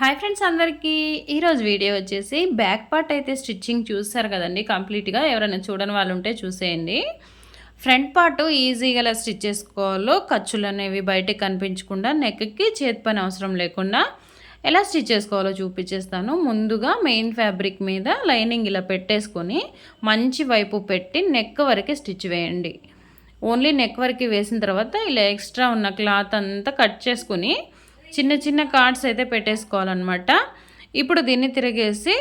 Hi friends అందరికీ ఈరోజు video వచ్చేసి బ్యాక్ పార్ట్ అయితే స్టిచ్చింగ్ చూస్తారు కదండి కంప్లీట్గా. ఎవరైనా చూడని వాళ్ళు ఉంటే చూసేయండి. ఫ్రంట్ పార్ట్ ఈజీగా ఎలా స్టిచ్ చేసుకోవాలో ఖర్చులు అనేవి బయటకు కనిపించకుండా నెక్కి చేతి పని అవసరం లేకుండా ఎలా స్టిచ్ చేసుకోవాలో చూపించేస్తాను. ముందుగా మెయిన్ ఫ్యాబ్రిక్ మీద లైనింగ్ ఇలా పెట్టేసుకొని మంచి వైపు పెట్టి నెక్ వరకే స్టిచ్ వేయండి. ఓన్లీ నెక్ వరకు వేసిన తర్వాత ఇలా ఎక్స్ట్రా ఉన్న క్లాత్ అంతా కట్ చేసుకుని చిన్న చిన్న కార్డ్స్ అయితే పెట్టేసుకోవాలన్నమాట. ఇప్పుడు దీన్ని తిరిగేసి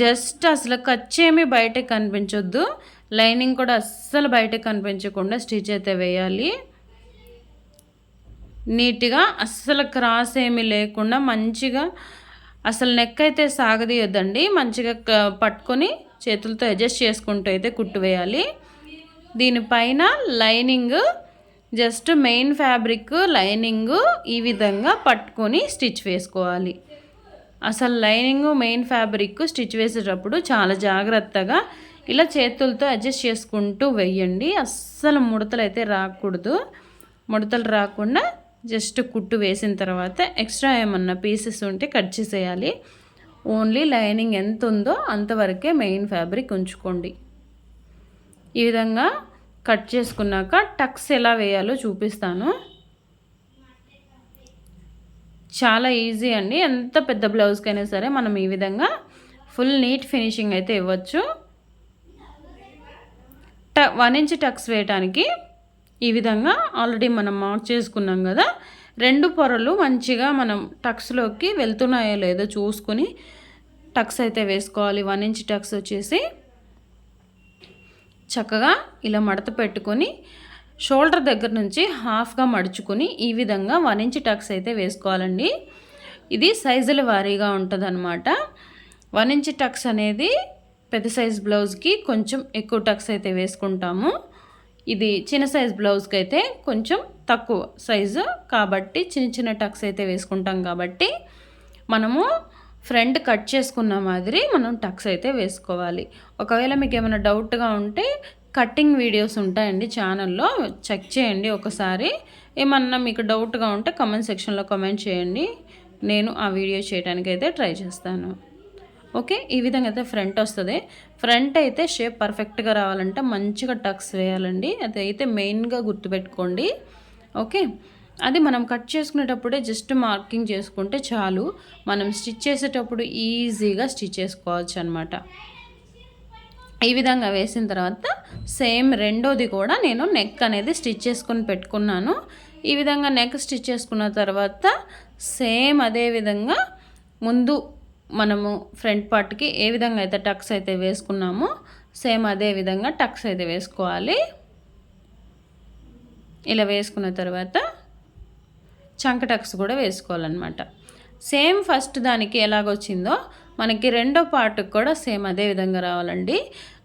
జస్ట్ అసలు కచ్చేమి బయటకు కనిపించొద్దు. లైనింగ్ కూడా అస్సలు బయటకు కనిపించకుండా స్టిచ్ అయితే వేయాలి. నీట్గా అస్సలు క్రాస్ ఏమీ లేకుండా మంచిగా అసలు నెక్ అయితే సాగదీయొద్దండి. మంచిగా పట్టుకొని చేతులతో అడ్జస్ట్ చేసుకుంటూ అయితే కుట్టు వేయాలి. దీనిపైన lining just main fabric lining ఈ విధంగా పట్టుకొని స్టిచ్ వేసుకోవాలి. అసలు లైనింగ్ మెయిన్ ఫ్యాబ్రిక్ స్టిచ్ వేసేటప్పుడు చాలా జాగ్రత్తగా ఇలా చేతులతో అడ్జస్ట్ చేసుకుంటూ వెయ్యండి అస్సలు ముడతలు అయితే రాకూడదు. ముడతలు రాకుండా జస్ట్ కుట్టు వేసిన తర్వాత ఎక్స్ట్రా ఏమన్నా పీసెస్ ఉంటే కట్ చేసేయాలి. ఓన్లీ లైనింగ్ ఎంత ఉందో అంతవరకే మెయిన్ ఫ్యాబ్రిక్ ఉంచుకోండి. ఈ విధంగా కట్ చేసుకున్నాక టక్స్ ఎలా వేయాలో చూపిస్తాను. చాలా ఈజీ అండి. ఎంత పెద్ద బ్లౌజ్కైనా సరే మనం ఈ విధంగా ఫుల్ నీట్ ఫినిషింగ్ అయితే ఇవ్వచ్చు. ట వన్ ఇంచ్ టక్స్ వేయటానికి ఈ విధంగా ఆల్రెడీ మనం మార్క్ చేసుకున్నాం కదా రెండు పొరలు మంచిగా మనం టక్స్లోకి వెళ్తున్నాయో లేదో చూసుకొని టక్స్ అయితే వేసుకోవాలి. వన్ ఇంచ్ టక్స్ వచ్చేసి చక్కగా ఇలా మడత పెట్టుకొని షోల్డర్ దగ్గర నుంచి హాఫ్గా మడుచుకొని ఈ విధంగా వన్ ఇంచ్ టక్స్ అయితే వేసుకోవాలండి. ఇది సైజుల వారీగా ఉంటుంది అనమాట వన్ ఇంచ్ టక్స్ అనేది పెద్ద సైజ్ బ్లౌజ్కి కొంచెం ఎక్కువ టక్స్ అయితే వేసుకుంటాము. ఇది చిన్న సైజ్ బ్లౌజ్కి అయితే కొంచెం తక్కువ సైజు కాబట్టి చిన్న చిన్న టక్స్ అయితే వేసుకుంటాం కాబట్టి మనము ఫ్రంట్ కట్ చేసుకున్న మాదిరి మనం టక్స్ అయితే వేసుకోవాలి. ఒకవేళ మీకు ఏమైనా డౌట్గా ఉంటే కటింగ్ వీడియోస్ ఉంటాయండి ఛానల్లో. చెక్ చేయండి ఒకసారి. ఏమన్నా మీకు డౌట్గా ఉంటే కమెంట్ సెక్షన్లో కమెంట్ చేయండి. నేను ఆ వీడియో చేయడానికి అయితే ట్రై చేస్తాను. ఓకే? ఈ విధంగా అయితే ఫ్రంట్ వస్తుంది. ఫ్రంట్ అయితే షేప్ పర్ఫెక్ట్గా రావాలంటే మంచిగా టక్స్ వేయాలండి. అది అయితే మెయిన్గా గుర్తుపెట్టుకోండి. ఓకే? అది మనం కట్ చేసుకునేటప్పుడే జస్ట్ మార్కింగ్ చేసుకుంటే చాలు. మనం స్టిచ్ చేసేటప్పుడు ఈజీగా స్టిచ్ చేసుకోవచ్చు అనమాట ఈ విధంగా వేసిన తర్వాత సేమ్ రెండోది కూడా నేను నెక్ అనేది స్టిచ్ చేసుకొని పెట్టుకున్నాను. ఈ విధంగా నెక్ స్టిచ్ చేసుకున్న తర్వాత సేమ్ అదే విధంగా ముందు మనము ఫ్రంట్ పార్ట్కి ఏ విధంగా అయితే టక్స్ అయితే వేసుకున్నామో సేమ్ అదే విధంగా టక్స్ అయితే వేసుకోవాలి. ఇలా వేసుకున్న తర్వాత చంక టక్స్ కూడా వేసుకోవాలన్నమాట. సేమ్ ఫస్ట్ దానికి ఎలాగొచ్చిందో మనకి రెండో పార్ట్కి కూడా సేమ్ అదే విధంగా రావాలండి.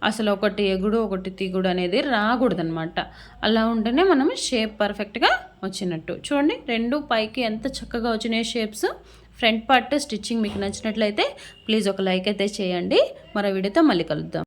అసలు ఒకటి ఎగుడు ఒకటి తిగుడు అనేది రాకూడదనమాట అలా ఉంటేనే మనం షేప్ పర్ఫెక్ట్గా వచ్చినట్టు. చూడండి రెండు పైకి ఎంత చక్కగా వచ్చినాయి షేప్స్ ఫ్రంట్ పార్ట్ స్టిచ్చింగ్ మీకు నచ్చినట్లయితే ప్లీజ్ ఒక లైక్ అయితే చేయండి. మరో వీడియోతో మళ్ళీ కలుద్దాం.